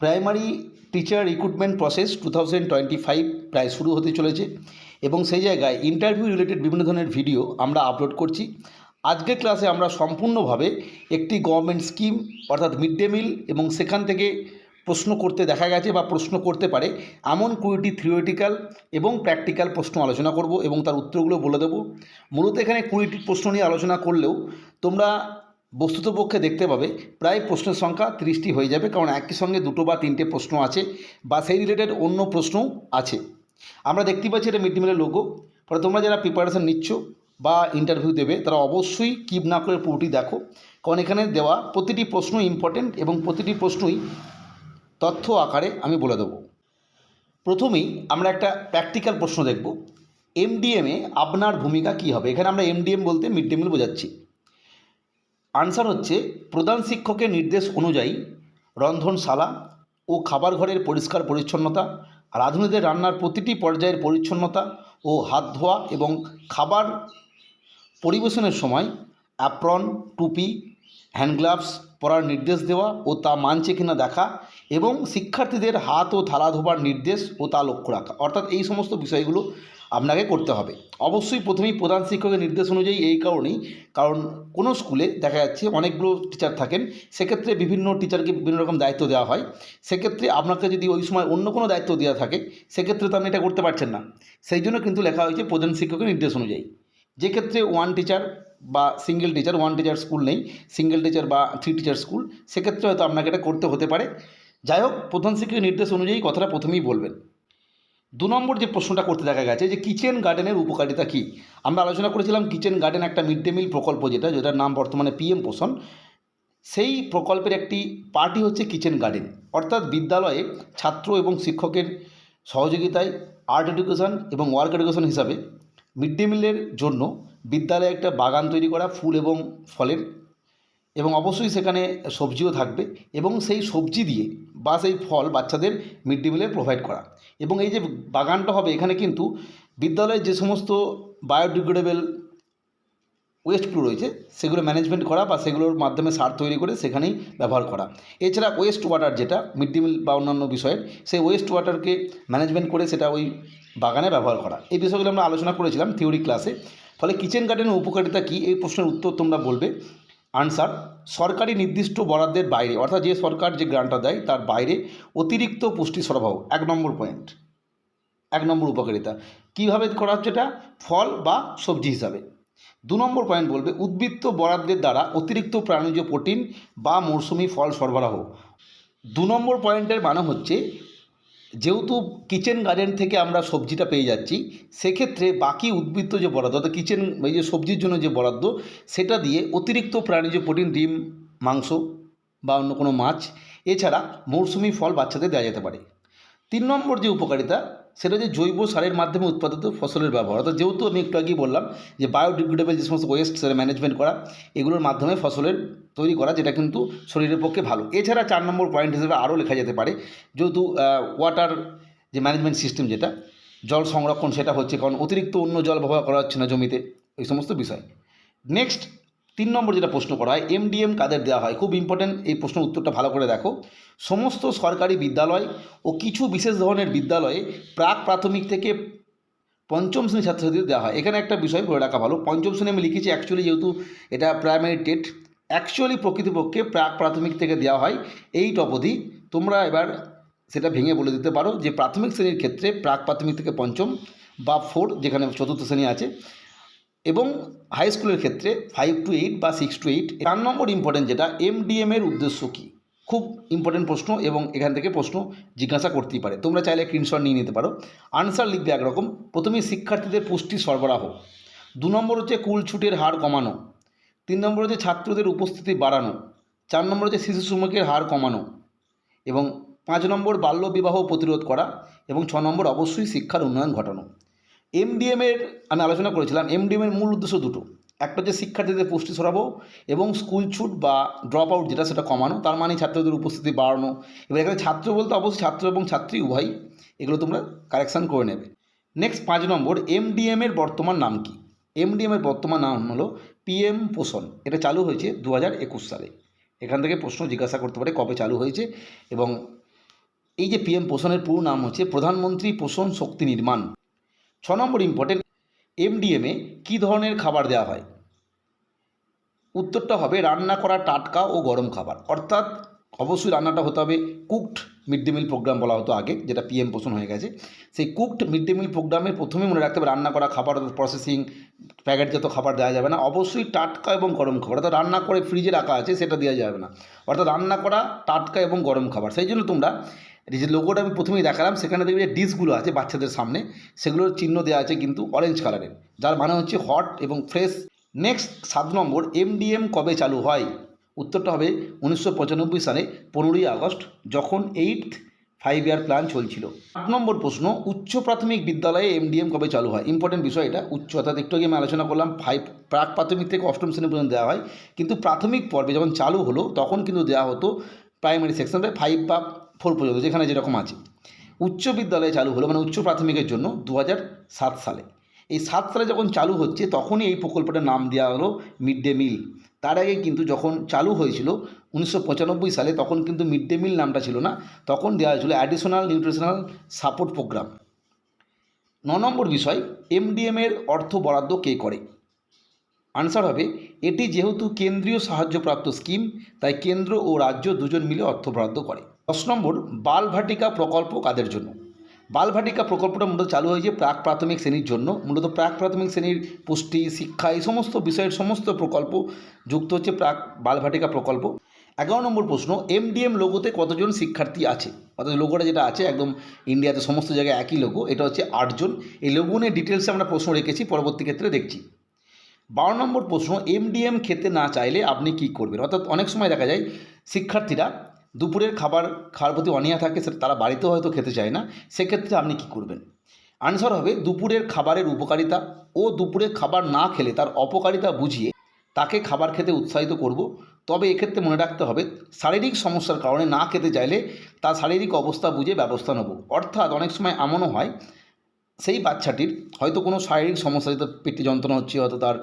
Primary teacher recruitment process two thousand twenty five প্রায় শুরু হতে চলেছে এবং সেই জায়গায় ইন্টারভিউ রিলেটেড বিভিন্ন ধরনের ভিডিও আমরা আপলোড করছি। আজকের ক্লাসে আমরা সম্পূর্ণভাবে একটি গভর্নমেন্ট স্কিম অর্থাৎ মিড ডে মিল এবং সেখান থেকে প্রশ্ন করতে দেখা গেছে বা প্রশ্ন করতে পারে এমন কুড়িটি থিওরিটিক্যাল এবং প্র্যাকটিক্যাল প্রশ্ন আলোচনা করব এবং তার উত্তরগুলো বলে দেবো। মূলত এখানে কুড়িটি প্রশ্ন নিয়ে আলোচনা করলেও তোমরা বস্তুতপক্ষে দেখতে পাবে, প্রায় প্রশ্নের সংখ্যা তিরিশটি হয়ে যাবে, কারণ একই সঙ্গে দুটো বা তিনটে প্রশ্ন আছে, বা সেই রিলেটেড অন্য প্রশ্নও আছে। আমরা দেখতে পাচ্ছি এটা মিড ডে মিলের লোগো ফলে তোমরা যারা প্রিপারেশান নিচ্ছ বা ইন্টারভিউ দেবে, তারা অবশ্যই কিপ না করে পুরোটি দেখো, কারণ এখানে দেওয়া প্রতিটি প্রশ্ন ইম্পর্টেন্ট এবং প্রতিটি প্রশ্নই তথ্য আকারে আমি বলে দেবো। প্রথমেই আমরা একটা প্র্যাকটিক্যাল প্রশ্ন দেখব। এমডিএমে আপনার ভূমিকা কী হবে? এখানে আমরা এমডিএম বলতে মিড ডে মিল বোঝাচ্ছি। আনসার হচ্ছে, প্রধান শিক্ষকের নির্দেশ অনুযায়ী রন্ধনশালা ও খাবার ঘরের পরিষ্কার পরিচ্ছন্নতা রাঁধুনিদের রান্নার প্রতিটি পর্যায়ের পরিচ্ছন্নতা ও হাত ধোয়া এবং খাবার পরিবেশনের সময় অ্যাপ্রন টুপি হ্যান্ড গ্লাভস পরার নির্দেশ দেওয়া ও তা মানছে কিনা দেখা এবং শিক্ষার্থীদের হাত ও থালা ধোবার নির্দেশ ও তা লক্ষ্য রাখা। অর্থাৎ এই সমস্ত বিষয়গুলো আপনাকে করতে হবে। অবশ্যই প্রথমেই প্রধান শিক্ষকের নির্দেশ অনুযায়ী এই কারণেই, কারণ কোনো স্কুলে দেখা যাচ্ছে অনেকগুলো টিচার থাকেন, সেক্ষেত্রে বিভিন্ন টিচারকে বিভিন্ন রকম দায়িত্ব দেওয়া হয়। সেক্ষেত্রে আপনাকে যদি ওই সময় অন্য কোনো দায়িত্ব দেওয়া থাকে, সেক্ষেত্রে তো আপনি এটা করতে পারছেন না। সেই জন্য কিন্তু লেখা হয়েছে প্রধান শিক্ষকের নির্দেশ অনুযায়ী। যে ক্ষেত্রে ওয়ান টিচার বা single teacher one teacher school নেই সিঙ্গেল টিচার বা থ্রি টিচার স্কুল সেক্ষেত্রে হয়তো আপনাকে এটা করতে হতে পারে। যাই হোক, প্রধান শিক্ষকের নির্দেশ অনুযায়ী কথাটা প্রথমেই বলবেন। দু নম্বর যে প্রশ্নটা করতে দেখা গেছে যে কিচেন গার্ডেনের উপকারিতা কী? আমরা আলোচনা করেছিলাম কিচেন গার্ডেন একটা মিড ডে মিল প্রকল্প যেটা, যেটার নাম বর্তমানে পিএম পোষণ। সেই প্রকল্পের একটি পার্টি হচ্ছে কিচেন গার্ডেন। অর্থাৎ বিদ্যালয়ে ছাত্র এবং শিক্ষকের সহযোগিতায় আর্ট এডুকেশন এবং ওয়ার্ক এডুকেশন হিসাবে মিড ডে মিলের জন্য বিদ্যালয়ে একটা বাগান তৈরি করা, ফুল এবং ফলের এবং অবশ্যই সেখানে সবজিও থাকবে এবং সেই সবজি দিয়ে বা সেই ফল বাচ্চাদের মিড ডে মিলে প্রোভাইড করা। এবং এই যে বাগানটা হবে, এখানে কিন্তু বিদ্যালয়ের যে সমস্ত বায়োডিগ্রেডেবল ওয়েস্টগুলো রয়েছে, সেগুলো ম্যানেজমেন্ট করা বা সেগুলোর মাধ্যমে সার তৈরি করে সেখানেই ব্যবহার করা। এছাড়া ওয়েস্ট ওয়াটার যেটা মিড ডে মিল বা অন্যান্য বিষয়ের, সেই ওয়েস্ট ওয়াটারকে ম্যানেজমেন্ট করে সেটা ওই বাগানে ব্যবহার করা। এই বিষয়গুলো আমরা আলোচনা করেছিলাম থিওরি ক্লাসে ফলে কিচেন গার্ডেনের উপকারিতা কী? এই প্রশ্নের উত্তর তোমরা বলবে। আনসার, সরকারি নির্দিষ্ট বরাদ্দের বাইরে, অর্থাৎ যে সরকার যে গ্রান্টটা দেয় তার বাইরে অতিরিক্ত পুষ্টি সরবরাহ, এক নম্বর পয়েন্ট এক নম্বর উপকারিতা। কীভাবে করা হচ্ছে এটা? ফল বা সবজি হিসাবে। দু নম্বর পয়েন্ট বলবে, উদ্বৃত্ত বরাদ্দের দ্বারা অতিরিক্ত প্রাণীজ প্রোটিন বা মৌসুমি ফল সরবরাহ। দু নম্বর পয়েন্টের মানে হচ্ছে যেহেতু কিচেন গার্ডেন থেকে আমরা সবজিটা পেয়ে যাচ্ছি, সেক্ষেত্রে বাকি উদ্ভিদ যে বরাদ্দ, অর্থাৎ কিচেন এই যে সবজির জন্য যে বরাদ্দ, সেটা দিয়ে অতিরিক্ত প্রাণীজ প্রোটিন, ডিম, মাংস বা অন্য কোনো মাছ, এছাড়া মৌসুমি ফল বাচ্চাদের দেওয়া যেতে পারে। তিন নম্বর যে উপকারিতা সেটা হচ্ছে জৈব সারের মাধ্যমে উৎপাদিত ফসলের ব্যবহার। অর্থাৎ যেহেতু আমি একটু আগেই বললাম যে বায়োডিগ্রেডেবল যে সমস্ত ওয়েস্ট সেটা ম্যানেজমেন্ট করা, এগুলোর মাধ্যমে ফসলের তৈরি করা, যেটা কিন্তু শরীরের পক্ষে ভালো। এছাড়া চার নম্বর পয়েন্ট হিসেবে আরও লেখা যেতে পারে, যেহেতু ওয়াটার যে ম্যানেজমেন্ট সিস্টেম যেটা, জল সংরক্ষণ সেটা হচ্ছে, কারণ অতিরিক্ত অন্য জল ব্যবহার করা হচ্ছে না জমিতে, এই সমস্ত বিষয়। নেক্সট তিন নম্বর যেটা প্রশ্ন করা হয় এমডিএম কাদের দেওয়া হয়? খুব ইম্পর্টেন্ট এই প্রশ্নের উত্তরটা ভালো করে দেখো। সমস্ত সরকারি বিদ্যালয় ও কিছু বিশেষ ধরনের বিদ্যালয়ে প্রাক প্রাথমিক থেকে পঞ্চম শ্রেণি ছাত্রছাত্রীদের দেওয়া হয়। এখানে একটা বিষয় বলে রাখা ভালো, পঞ্চম শ্রেণি আমি লিখেছি অ্যাকচুয়ালি যেহেতু এটা প্রাইমারি টেট অ্যাকচুয়ালি প্রকৃতপক্ষে প্রাক প্রাথমিক থেকে দেওয়া হয়। এইট অবধি তোমরা এবার সেটা ভেঙে বলে দিতে পারো যে প্রাথমিক শ্রেণির ক্ষেত্রে প্রাক প্রাথমিক থেকে পঞ্চম বা ফোর যেখানে চতুর্থ শ্রেণি আছে এবং হাই স্কুলের ক্ষেত্রে ফাইভ টু এইট বা সিক্স টু এইট চার নম্বর ইম্পর্টেন্ট যেটা এমডিএম এর উদ্দেশ্য কী? খুব ইম্পর্টেন্ট প্রশ্ন এবং এখান থেকে প্রশ্ন জিজ্ঞাসা করতেই পারে। তোমরা চাইলে স্ক্রিনশট নিয়ে নিতে পারো। আনসার লিখবে একরকম। প্রথমেই শিক্ষার্থীদের পুষ্টি সরবরাহ। দু নম্বর হচ্ছে কুল ছুটের হার কমানো। তিন নম্বর হচ্ছে ছাত্রদের উপস্থিতি বাড়ানো। চার নম্বর হচ্ছে শিশু শ্রমিকের হার কমানো। এবং পাঁচ নম্বর বাল্যবিবাহ প্রতিরোধ করা। এবং ছ নম্বর অবশ্যই শিক্ষার উন্নয়ন ঘটানো। এমডিএমের আমি আলোচনা করেছিলাম এমডিএমের মূল উদ্দেশ্য দুটো। একটা হচ্ছে শিক্ষার্থীদের পুষ্টি সরাবো এবং স্কুল ছুট বা ড্রপ আউট যেটা সেটা কমানো, তার মানে ছাত্রদের উপস্থিতি বাড়ানো। এবার এখানে ছাত্র বলতে অবশ্যই ছাত্র এবং ছাত্রী উভয় এগুলো তোমরা কারেকশান করে নেবে। নেক্সট পাঁচ নম্বর এমডিএম এর বর্তমান নাম কি? এমডিএম এর বর্তমান নাম হলো পিএম পোষণ এটা চালু হয়েছে দু হাজার একুশ সালে। এখান থেকে প্রশ্ন জিজ্ঞাসা করতে পারে কবে চালু হয়েছে এবং এই যে পিএম পোষণের পুরো নাম হচ্ছে প্রধানমন্ত্রী পোষণ শক্তি নির্মাণ। ছ নম্বর ইম্পর্টেন্ট এমডিএমে কী ধরনের খাবার দেওয়া হয়? উত্তরটা হবে রান্না করা টাটকা ও গরম খাবার। অর্থাৎ অবশ্যই রান্নাটা হতে হবে cooked mid day meal programme বলা হতো আগে, যেটা পিএম পোষণ হয়ে গেছে। সেই কুকড মিড ডে মিল প্রোগ্রামের প্রথমে মনে রাখতে হবে রান্না করা খাবার প্রসেসিং প্যাকেটজাত খাবার দেওয়া যাবে না। অবশ্যই টাটকা এবং গরম খাবার, অর্থাৎ রান্না করে ফ্রিজে রাখা আছে, সেটা দেওয়া যাবে না। অর্থাৎ রান্না করা টাটকা এবং গরম খাবার। সেই জন্য তোমরা এই যে লোগোটা আমি প্রথমেই দেখালাম, সেখানে দেখবে যে ডিশগুলো আছে বাচ্চাদের সামনে, সেগুলোর চিহ্ন দেওয়া আছে কিন্তু অরেঞ্জ কালারের যার মানে হচ্ছে হট এবং ফ্রেশ নেক্সট সাত নম্বর এমডিএম কবে চালু হয়? উত্তরটা হবে উনিশশো পঁচানব্বই সালে, পনেরোই আগস্ট, যখন এইট ফাইভ ইয়ার প্ল্যান চলছিল। আট নম্বর প্রশ্ন, উচ্চ প্রাথমিক বিদ্যালয়ে এমডিএম কবে চালু হয়? ইম্পর্টেন্ট বিষয় এটা, উচ্চ, অর্থাৎ একটু আগে আমি আলোচনা করলাম ফাইভ প্রাক প্রাথমিক থেকে অষ্টম শ্রেণি পর্যন্ত দেওয়া হয়। কিন্তু প্রাথমিক পর্বে যখন চালু হলো, তখন কিন্তু দেওয়া হতো প্রাইমারি সেকশনটা ফাইভ বা ফোর পর্যন্ত যেখানে যেরকম আছে। উচ্চ বিদ্যালয়ে চালু হলো মানে উচ্চ প্রাথমিকের জন্য দু সালে। এই সাত সালে যখন চালু হচ্ছে, তখনই এই প্রকল্পটার নাম দেওয়া হলো মিড ডে মিল। তার আগে কিন্তু যখন চালু হয়েছিল উনিশশো পঁচানব্বই সালে, তখন কিন্তু মিড ডে মিল নামটা ছিল না। তখন দেওয়া হয়েছিল অ্যাডিশনাল নিউট্রিশনাল সাপোর্ট প্রোগ্রাম ন নম্বর বিষয় এমডিএমের অর্থ বরাদ্দ কে করে? আনসার হবে, এটি যেহেতু কেন্দ্রীয় সাহায্যপ্রাপ্ত স্কিম তাই কেন্দ্র ও রাজ্য দুজন মিলে অর্থ বরাদ্দ করে। দশ নম্বর বালভাটিকা প্রকল্প কাদের জন্য? বালভাটিকা প্রকল্পটা মূলত চালু হয়েছে প্রাক প্রাথমিক শ্রেণির জন্য। মূলত প্রাক প্রাথমিক শ্রেণির পুষ্টি, শিক্ষা, এই সমস্ত বিষয়ের সমস্ত প্রকল্প যুক্ত হচ্ছে প্রাক বালভাটিকা প্রকল্প। এগারো নম্বর প্রশ্ন এমডিএম লোগোতে কতজন শিক্ষার্থী আছে? অর্থাৎ লোগোটা যেটা আছে একদম ইন্ডিয়াতে সমস্ত জায়গায় একই লোগো, এটা হচ্ছে আটজন এই লোগো নিয়ে ডিটেলসে আমরা প্রশ্ন রেখেছি, পরবর্তী ক্ষেত্রে দেখছি। বারো নম্বর প্রশ্ন এমডিএম খেতে না চাইলে আপনি কি করবেন? অর্থাৎ অনেক সময় দেখা যায় শিক্ষার্থীরা দুপুরের খাবার, খাওয়ার প্রতি অনীহা থাকে, সেটা তারা বাড়িতেও হয়তো খেতে চায় না, সেক্ষেত্রে আপনি কি করবেন? আনসার হবে, দুপুরের খাবারের উপকারিতা ও দুপুরে খাবার না খেলে তার অপকারিতা বুঝিয়ে তাকে খাবার খেতে উৎসাহিত করব। তবে এক্ষেত্রে মনে রাখতে হবে, শারীরিক সমস্যার কারণে না খেতে চাইলে তার শারীরিক অবস্থা বুঝে ব্যবস্থা নেব। অর্থাৎ অনেক সময় এমনও হয়, সেই বাচ্চাটির হয়তো কোনো শারীরিক সমস্যা, হয়তো পেটে যন্ত্রণা হচ্ছে, হয়তো তার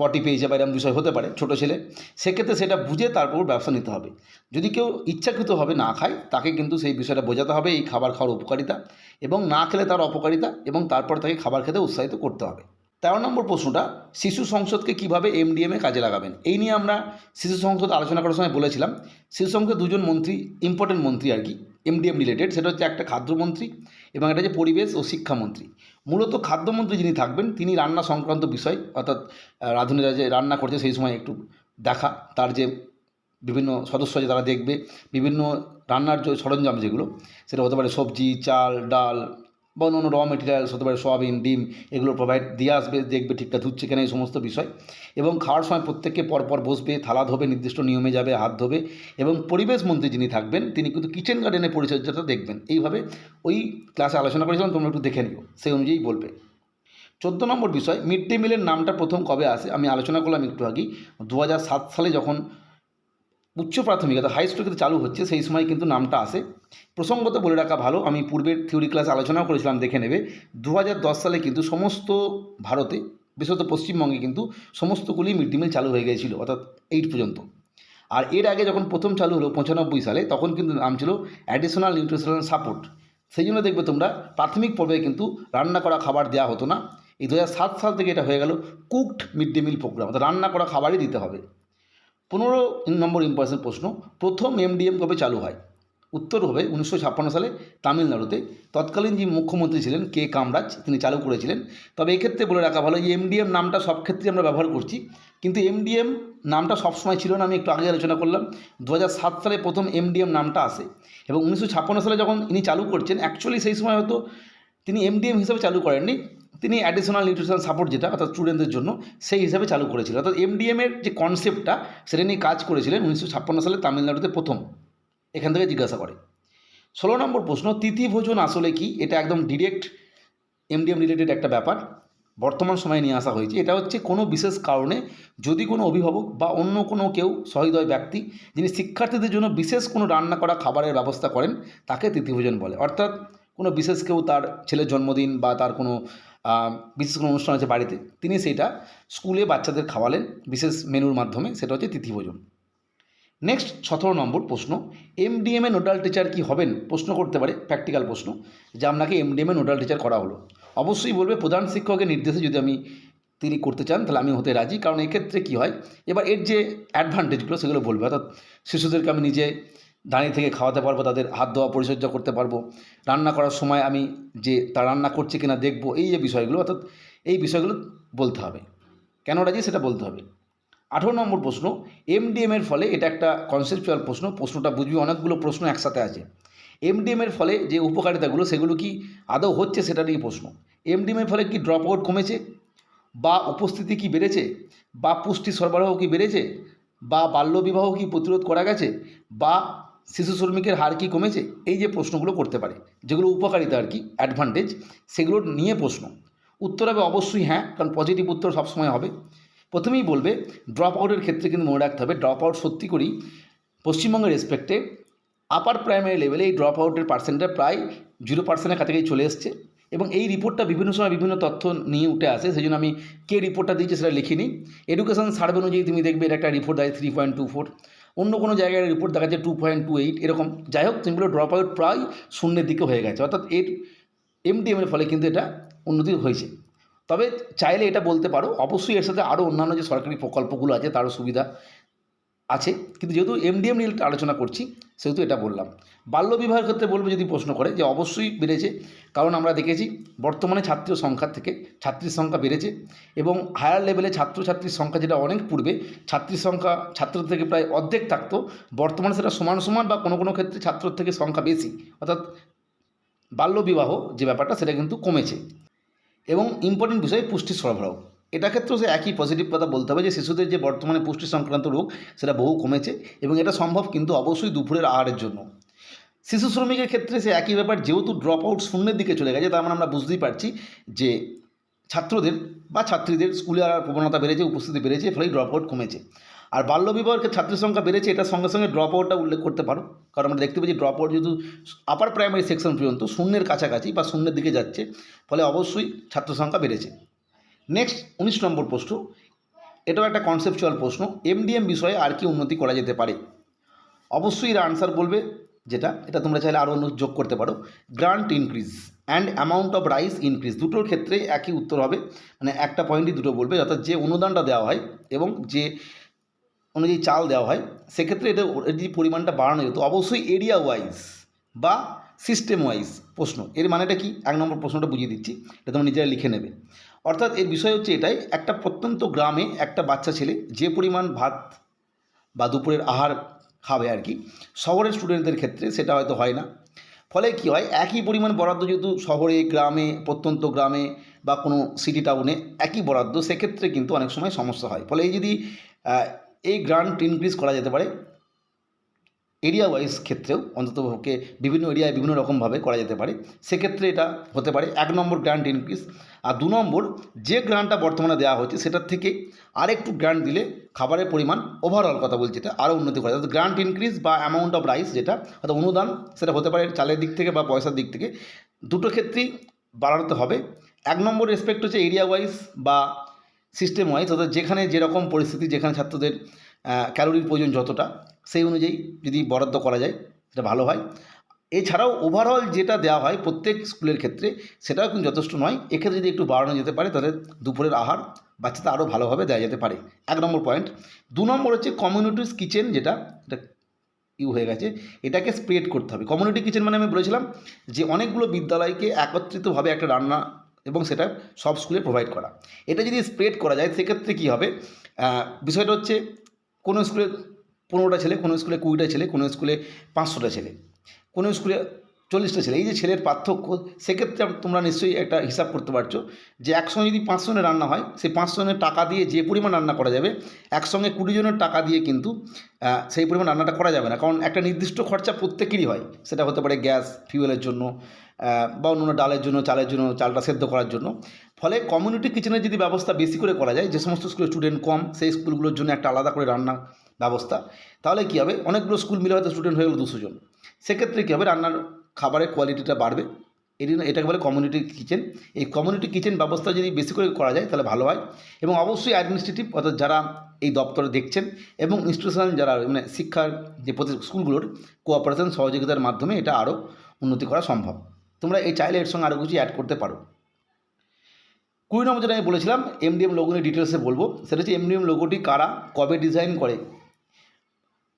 পটি পেয়েছে বা এরকম বিষয় হতে পারে ছোটো ছেলে। সেক্ষেত্রে সেটা বুঝে তারপর ব্যবসা নিতে হবে। যদি কেউ ইচ্ছাকৃতভাবে না খায়, তাকে কিন্তু সেই বিষয়টা বোঝাতে হবে, এই খাবার খাওয়ার উপকারিতা এবং না খেলে তার অপকারিতা এবং তারপর তাকে খাবার খেতে উৎসাহিত করতে হবে। তেরো নম্বর প্রশ্নটা, শিশু সংসদকে কীভাবে এমডিএমে কাজে লাগাবেন? এই নিয়ে আমরা শিশু সংসদ আলোচনা করার সময় বলেছিলাম। শিশু সংসদে দুজন মন্ত্রী ইম্পর্টেন্ট মন্ত্রী আর কি এমডিএম রিলেটেড সেটা হচ্ছে একটা খাদ্যমন্ত্রী এবং এটা যে পরিবেশ ও শিক্ষামন্ত্রী। মূলত খাদ্যমন্ত্রী যিনি থাকবেন, তিনি রান্না সংক্রান্ত বিষয়, অর্থাৎ রাঁধুনিরা যে রান্না করছে সেই সময় একটু দেখা, তার যে বিভিন্ন সদস্য যে তারা দেখবে, বিভিন্ন রান্নার যে সরঞ্জাম যেগুলো, সেটা হতে পারে সবজি, চাল, ডাল বা অন্য র মেটেরিয়ালস হতে পারে সোয়াবিন, ডিম এগুলো প্রোভাইড দিয়ে আসবে, দেখবে ঠিকঠাক ধুচ্ছে কিনা এই সমস্ত বিষয়। এবং খাওয়ার সময় প্রত্যেককে পরপর বসবে, থালা ধোবে, নির্দিষ্ট নিয়মে যাবে, হাত ধোবে এবং পরিবেশ মন্ত্রী যিনি থাকবেন, তিনি কিন্তু কিচেন গার্ডেনের পরিচর্যাটা দেখবেন। এইভাবে ওই ক্লাসে আলোচনা করেছিলাম, তোমরা একটু দেখে নিও, সেই অনুযায়ী বলবে। চোদ্দ নম্বর বিষয় মিড ডে মিলের নামটা প্রথম কবে আসে? আমি আলোচনা করলাম একটু আগেই। দু হাজার সাত সালে যখন উচ্চ প্রাথমিক অর্থাৎ হাই স্কুল চালু হচ্ছে, সেই সময় কিন্তু নামটা আসে। প্রসঙ্গত বলে রাখা ভালো, আমি পূর্বের থিওরি ক্লাস আলোচনাও করেছিলাম, দেখে নেবে। দু হাজার দশ সালে কিন্তু সমস্ত ভারতে, বিশেষত পশ্চিমবঙ্গে কিন্তু সমস্তগুলি মিড ডে মিল চালু হয়ে গিয়েছিল, অর্থাৎ এইট পর্যন্ত। আর এর আগে যখন প্রথম চালু হলো পঁচানব্বই সালে, তখন কিন্তু নাম ছিল অ্যাডিশনাল নিউট্রিশনাল সাপোর্ট সেই জন্য দেখবে তোমরা, প্রাথমিক পর্যায়ে কিন্তু রান্না করা খাবার দেওয়া হতো না। এই দু হাজার সাত সাল থেকে এটা হয়ে গেল cooked mid day meal programme অর্থাৎ রান্না করা খাবারই দিতে হবে। পনেরো নম্বর ইম্পর্টেন্ট প্রশ্ন, প্রথম এমডিএম কবে চালু হয়? উত্তর হবে উনিশশো ছাপ্পান্ন সালে তামিলনাড়ুতে। তৎকালীন যে মুখ্যমন্ত্রী ছিলেন কে কামরাজ, তিনি চালু করেছিলেন। তবে এক্ষেত্রে বলে রাখা ভালো, এই এমডিএম নামটা সব ক্ষেত্রে আমরা ব্যবহার করছি। কিন্তু এমডিএম নামটা সবসময় ছিল না, আমি একটু আগে আলোচনা করলাম। দু হাজার সাত সালে প্রথম এমডিএম নামটা আসে এবং উনিশশো ছাপ্পান্ন সালে যখন ইনি চালু করছেন অ্যাকচুয়ালি সেই সময় হয়তো তিনি এমডিএম হিসেবে চালু করেননি। তিনি অ্যাডিশনাল নিউট্রিশনাল সাপোর্ট যেটা অর্থাৎ স্টুডেন্টদের জন্য সেই হিসাবে চালু করেছিলেন। অর্থাৎ এমডিএমের যে কনসেপ্টটা সেটা নিয়ে কাজ করেছিলেন উনিশশো ছাপ্পান্ন সালে তামিলনাড়ুতে প্রথম। এখান থেকে জিজ্ঞাসা করে। ষোলো নম্বর প্রশ্ন, তিথি ভোজন আসলে কি? এটা একদম ডিরেক্ট এমডিএম রিলেটেড একটা ব্যাপার। বর্তমান সময়ে নিয়ে আসা হয়েছে। এটা হচ্ছে কোনো বিশেষ কারণে যদি কোনো অভিভাবক বা অন্য কোনো কেউ সহৃদয় ব্যক্তি যিনি শিক্ষার্থীদের জন্য বিশেষ কোনো রান্না করা খাবারের ব্যবস্থা করেন, তাকে তিথিভোজন বলে। অর্থাৎ কোনো বিশেষ কেউ তার ছেলের জন্মদিন বা তার কোনো বিশেষ কোনো অনুষ্ঠান আছে বাড়িতে, তিনি সেটা স্কুলে বাচ্চাদের খাওয়ালেন, বিশেষ মেনুর মাধ্যমে, সেটা হচ্ছে তিথিভোজন নেক্সট সতেরো নম্বর প্রশ্ন এমডিএমএ নোডাল টিচার কি হবেন? প্রশ্ন করতে পারে প্র্যাকটিক্যাল প্রশ্ন, যে আপনাকে এমডিএমএ নোডাল টিচার করা হলো। অবশ্যই বলবে, প্রধান শিক্ষকের নির্দেশে যদি আমি তিনি করতে চান, তাহলে আমি হতে রাজি, কারণ এক্ষেত্রে কী হয়, এবার এর যে অ্যাডভান্টেজগুলো সেগুলো বলবে। অর্থাৎ শিশুদেরকে আমি নিজে দাঁড়িয়ে থেকে খাওয়াতে পারব, তাদের হাত ধোয়া পরিচর্যা করতে পারব। রান্না করার সময় আমি যে তারা রান্না করছে কিনা দেখব, এই যে বিষয়গুলো, অর্থাৎ এই বিষয়গুলো বলতে হবে। কেন রাজি? সেটা বলতে হবে। আঠেরো নম্বর প্রশ্ন এমডিএম এর ফলে এটা একটা কনসেপচুয়াল প্রশ্ন, প্রশ্নটা বুঝবি, অনেকগুলো প্রশ্ন একসাথে আছে। এমডিএম এর ফলে যে উপকারিতাগুলো, সেগুলো কি আদৌ হচ্ছে সেটা নিয়ে প্রশ্ন। এমডিএম এর ফলে কি ড্রপ আউট কমেছে? বা উপস্থিতি কি বেড়েছে? বা পুষ্টি সরবরাহ কি বেড়েছে? বা বাল্যবিবাহ কি প্রতিরোধ করা গেছে? বা শিশু শ্রমিকের হার কি কমেছে? এই যে প্রশ্নগুলো করতে পারে। যেগুলো উপকারিতা আর কি অ্যাডভান্টেজ সেগুলো নিয়ে প্রশ্ন। উত্তর হবে অবশ্যই হ্যাঁ কারণ পজিটিভ উত্তর সবসময় হবে। প্রথমেই বলবে ড্রপ আউটের ক্ষেত্রে কিন্তু মনে রাখতে হবে ড্রপ আউট সত্যি করেই পশ্চিমবঙ্গের রেসপেক্টে আপার প্রাইমারি লেভেলে এই ড্রপ আউটের পার্সেন্টটা প্রায় জিরো পার্সেন্টের কাছাকাছি চলে এসছে। এবং এই রিপোর্টটা বিভিন্ন সময় বিভিন্ন তথ্য নিয়ে উঠে আসে সেই জন্য আমি কে রিপোর্টটা দিয়েছি সেটা লিখিনি। এডুকেশন সার্ভে অনুযায়ী তুমি দেখবে এটা একটা রিপোর্ট দেয় থ্রি পয়েন্ট টু ফোর অন্য কোনো জায়গায় রিপোর্ট দেখা যাচ্ছে টু পয়েন্ট টু এইট এরকম। যাই হোক সিমগুলো ড্রপ আউট প্রায় শূন্যের দিকে হয়ে গেছে। অর্থাৎ এর এমডিএমের ফলে কিন্তু এটা উন্নতি হয়েছে। তবে চাইলে এটা বলতে পারো, অবশ্যই এর সাথে আরও অন্যান্য যে সরকারি প্রকল্পগুলো আছে, তারও সুবিধা। আছে, কিন্তু যেহেতু এমডিএম নিয়ে আলোচনা করছি, সেহেতু এটা বললাম। বাল্যবিবাহের ক্ষেত্রে বলব যদি প্রশ্ন করে যে অবশ্যই বেড়েছে, কারণ আমরা দেখেছি বর্তমানে ছাত্র সংখ্যার থেকে ছাত্রীর সংখ্যা বেড়েছে এবং হায়ার লেভেলে ছাত্রছাত্রীর সংখ্যা যেটা অনেক পূর্বে, ছাত্রীর সংখ্যা ছাত্র থেকে প্রায় অর্ধেক থাকতো, বর্তমানে সেটা সমান সমান বা কোনো কোনো ক্ষেত্রে ছাত্রর থেকে সংখ্যা বেশি। অর্থাৎ বাল্যবিবাহ যে ব্যাপারটা, সেটা কিন্তু কমেছে। এবং ইম্পর্টেন্ট বিষয় পুষ্টি সরবরাহ। এটা ক্ষেত্রেও সে একই পজিটিভ কথা বলতে হবে যে শিশুদের যে বর্তমানে পুষ্টি সংক্রান্ত রোগ, সেটা বহু কমেছে এবং এটা সম্ভব কিন্তু অবশ্যই দুপুরের আহারের জন্য। শিশু শ্রমিকের ক্ষেত্রে সে একই ব্যাপার, যেহেতু ড্রপ আউট শূন্যের দিকে চলে গেছে, তার মানে আমরা বুঝতেই পারছি যে ছাত্রদের বা ছাত্রীদের স্কুলে আর প্রবণতা বেড়েছে, উপস্থিতি বেড়েছে ফলে ড্রপ আউট কমেছে। আর বাল্যবিবাহের ছাত্রীর সংখ্যা বেড়েছে, এটার সঙ্গে সঙ্গে ড্রপ আউটটা উল্লেখ করতে পারো। কারণ আমরা দেখতে পাচ্ছি ড্রপ আউট যেহেতু আপার প্রাইমারি সেকশন পর্যন্ত, শূন্যের কাছাকাছি বা শূন্যের দিকে যাচ্ছে, ফলে অবশ্যই ছাত্র সংখ্যা বেড়েছে। নেক্সট উনিশ নম্বর প্রশ্ন। এটাও একটা কনসেপচুয়াল প্রশ্ন। এমডিএম বিষয়ে আর কি উন্নতি করা যেতে পারে? অবশ্যই এর আনসার বলবে যেটা, এটা তোমরা চাইলে আরও অন্য যোগ করতে পারো। Grant increase and amount of rice increase দুটোর ক্ষেত্রে একই উত্তর হবে। মানে একটা পয়েন্টই দুটো বলবে, অর্থাৎ যে অনুদানটা দেওয়া হয় এবং যে অনুযায়ী চাল দেওয়া হয়, সেক্ষেত্রে এটা এর যে পরিমাণটা বাড়ানো যেত, অবশ্যই এরিয়া ওয়াইজ বা সিস্টেম ওয়াইজ প্রশ্ন। এর মানেটা কি? এক নম্বর প্রশ্নটা বুঝিয়ে দিচ্ছি। এটা তোমরা নিজেরা লিখে নেবে। অর্থাৎ এর বিষয় হচ্ছে এটাই, একটা প্রত্যন্ত গ্রামে একটা বাচ্চা ছেলে যে পরিমাণ ভাত বা দুপুরের আহার খাবে আর কি, শহরের স্টুডেন্টদের ক্ষেত্রে সেটা হয়তো হয় না। ফলে কী হয়, একই পরিমাণ বরাদ্দ যেহেতু শহরে, গ্রামে, প্রত্যন্ত গ্রামে বা কোনো সিটি টাউনে একই বরাদ্দ, সেক্ষেত্রে কিন্তু অনেক সময় সমস্যা হয়। ফলে এই যদি এই গ্রান্ট ইনক্রিজ করা যেতে পারে এরিয়া ওয়াইজ ক্ষেত্রেও অন্ততপক্ষে বিভিন্ন এরিয়ায় বিভিন্ন রকমভাবে করা যেতে পারে। সেক্ষেত্রে এটা হতে পারে এক নম্বর গ্র্যান্ট ইনক্রিজ আর দু নম্বর যে গ্রান্টটা বর্তমানে দেওয়া হচ্ছে সেটার থেকে আরেকটু গ্রান্ট দিলে খাবারের পরিমাণ ওভারঅল কথা বলছি এটা আরও উন্নতি করা। অর্থাৎ গ্রান্ট ইনক্রিজ বা অ্যামাউন্ট অফ রাইস যেটা, অর্থাৎ অনুদান সেটা হতে পারে চালের দিক থেকে বা পয়সার দিক থেকে, দুটো ক্ষেত্রেই বাড়াতে হবে। এক নম্বর রেসপেক্ট হচ্ছে এরিয়া ওয়াইজ বা সিস্টেম ওয়াইজ অর্থাৎ যেখানে যেরকম পরিস্থিতি, যেখানে ছাত্রদের ক্যালোরির প্রয়োজন যতটা সেই অনুযায়ী যদি বরাদ্দ করা যায়, সেটা ভালো হয়। এছাড়াও ওভারঅল যেটা দেওয়া হয় প্রত্যেক স্কুলের ক্ষেত্রে, সেটাও কিন্তু যথেষ্ট নয়। এক্ষেত্রে যদি একটু বাড়ানো যেতে পারে, তাহলে দুপুরের আহার বাচ্চাদের আরও ভালোভাবে দেওয়া যেতে পারে। এক নম্বর পয়েন্ট দু নম্বর হচ্ছে কমিউনিটিস কিচেন যেটা ইউ হয়ে গেছে, এটাকে স্প্রেড করতে হবে। কমিউনিটি কিচেন মানে আমি বলেছিলাম যে অনেকগুলো বিদ্যালয়কে একত্রিতভাবে একটা রান্না এবং সেটা সব স্কুলে প্রোভাইড করা। এটা যদি স্প্রেড করা যায়, সেক্ষেত্রে কী হবে? বিষয়টা হচ্ছে কোনো স্কুলে পনেরোটা ছেলে, কোনো স্কুলে কুড়িটা ছেলে, কোনো স্কুলে পাঁচশোটা ছেলে, কোনো স্কুলে চল্লিশটা ছেলে। এই যে ছেলের পার্থক্য, সেক্ষেত্রে তোমরা নিশ্চয়ই একটা হিসাব করতে পারছ যে একসঙ্গে যদি পাঁচশো জনের রান্না হয়, সেই পাঁচশো জনের টাকা দিয়ে যে পরিমাণ রান্না করা যাবে, একসঙ্গে কুড়ি জনের টাকা দিয়ে কিন্তু সেই পরিমাণ রান্নাটা করা যাবে না। কারণ একটা নির্দিষ্ট খরচা প্রত্যেকেরই হয়। সেটা হতে পারে গ্যাস ফিউয়েলের জন্য বা অন্য ডালের জন্য, চালের জন্য, চালটা সেদ্ধ করার জন্য। ফলে কমিউনিটি কিচেনের যদি ব্যবস্থা বেশি করে করা যায়, যে সমস্ত স্কুলের স্টুডেন্ট কম, সেই স্কুলগুলোর জন্য একটা আলাদা করে রান্না ব্যবস্থা, তাহলে কী হবে? অনেকগুলো স্কুল মিলে হয়তো স্টুডেন্ট হয়ে গেলো দুশো জন। সেক্ষেত্রে কী হবে? রান্নার খাবারের কোয়ালিটিটা বাড়বে। এটি এটাকে বলে কমিউনিটি কিচেন এই কমিউনিটি কিচেন ব্যবস্থা যদি বেশি করে করা যায়, তাহলে ভালো হয়। এবং অবশ্যই অ্যাডমিনিস্ট্রেটিভ অর্থাৎ যারা এই দপ্তরে দেখছেন এবং ইনস্টিটিউশনাল যারা মানে শিক্ষার যে প্রতি স্কুলগুলোর কোঅপারেশন সহযোগিতার মাধ্যমে এটা আরও উন্নতি করা সম্ভব। তোমরা এই চাইলে এর সঙ্গে আরও কিছু অ্যাড করতে পারো। কুড়ি নম্বর যেটা আমি বলেছিলাম এমডিএম লোগো ডিটেলসে বলব, সেটা হচ্ছে এমডিএম লোগোটি কারা, কবে ডিজাইন করে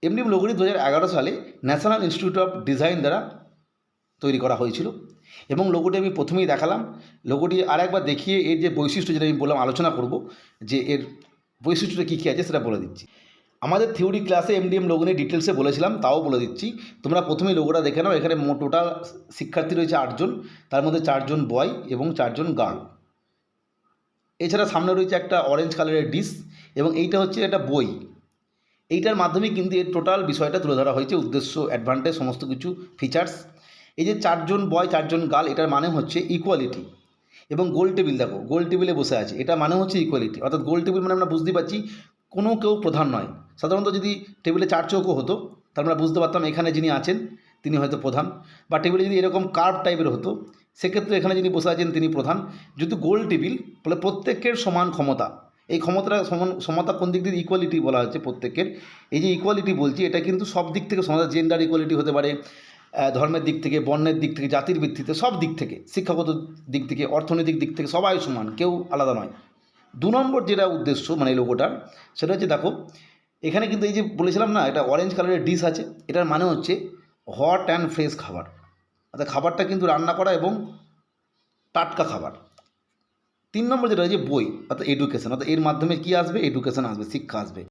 এমডিএম লোগোটি দু হাজার এগারো সালে ন্যাশনাল ইনস্টিটিউট অফ ডিজাইন দ্বারা তৈরি করা হয়েছিল। এবং লোগোটি আমি প্রথমেই দেখালাম। লোগোটি আর একবার দেখিয়ে এর যে বৈশিষ্ট্য যেটা আমি বললাম, আলোচনা করব, যে এর বৈশিষ্ট্যটা কী কী আছে সেটা বলে দিচ্ছি। আমাদের থিওরি ক্লাসে এমডিএম লোগো ডিটেলসে বলেছিলাম, তাও বলে দিচ্ছি। তোমরা প্রথমেই লোগোটা দেখে নাও, এখানে টোটাল শিক্ষার্থী রয়েছে আটজন তার মধ্যে চারজন বয় এবং চারজন গার্ল এছাড়া সামনে রয়েছে একটা অরেঞ্জ কালারের ডিশ এবং এইটা হচ্ছে একটা বই। এইটার মাধ্যমে কিন্তু এর টোটাল বিষয়টা তুলে ধরা হয়েছে, উদ্দেশ্য অ্যাডভান্টেজ সমস্ত কিছু ফিচার্স এই যে চারজন বয় চারজন গার্ল এটার মানে হচ্ছে ইকুয়ালিটি এবং গোল টেবিল দেখো গোল টেবিলে বসে আছে, এটা মানে হচ্ছে ইকুয়ালিটি অর্থাৎ গোল টেবিল মানে আমরা বুঝতে পারছি কোনো কেউ প্রধান নয়। সাধারণত যদি টেবিলে চার চৌকো হতো, তাহলে আমরা বুঝতে পারতাম এখানে যিনি আছেন, তিনি হয়তো প্রধান। বা টেবিলে যদি এরকম কার্ভ টাইপের হতো, সেক্ষেত্রে এখানে যিনি বসে আছেন, তিনি প্রধান। যেহেতু গোল টেবিল ফলে প্রত্যেকের সমান ক্ষমতা। এই ক্ষমতাটা সমান সমতা কোন দিক দিয়ে ইকুয়ালিটি বলা হচ্ছে প্রত্যেকের? এই যে ইকুয়ালিটি বলছি, এটা কিন্তু সব দিক থেকে সমাজের জেন্ডার ইকুয়ালিটি হতে পারে ধর্মের দিক থেকে, বর্ণের দিক থেকে, জাতির ভিত্তিতে, সব দিক থেকে, শিক্ষাগত দিক থেকে, অর্থনৈতিক দিক থেকে, সবাই সমান, কেউ আলাদা নয়। দু নম্বর যেটা উদ্দেশ্য মানে এই লোগোটার, সেটা হচ্ছে দেখো, এখানে কিন্তু এই যে বলেছিলাম না, এটা অরেঞ্জ কালারের ডিশ আছে, এটার মানে হচ্ছে হট অ্যান্ড ফ্রেশ খাবার। অর্থাৎ খাবারটা কিন্তু রান্না করা এবং টাটকা খাবার। তিন নম্বর যেটা রয়েছে বই, অর্থাৎ এডুকেশান অর্থাৎ এর মাধ্যমে কী আসবে? এডুকেশান আসবে, শিক্ষা আসবে।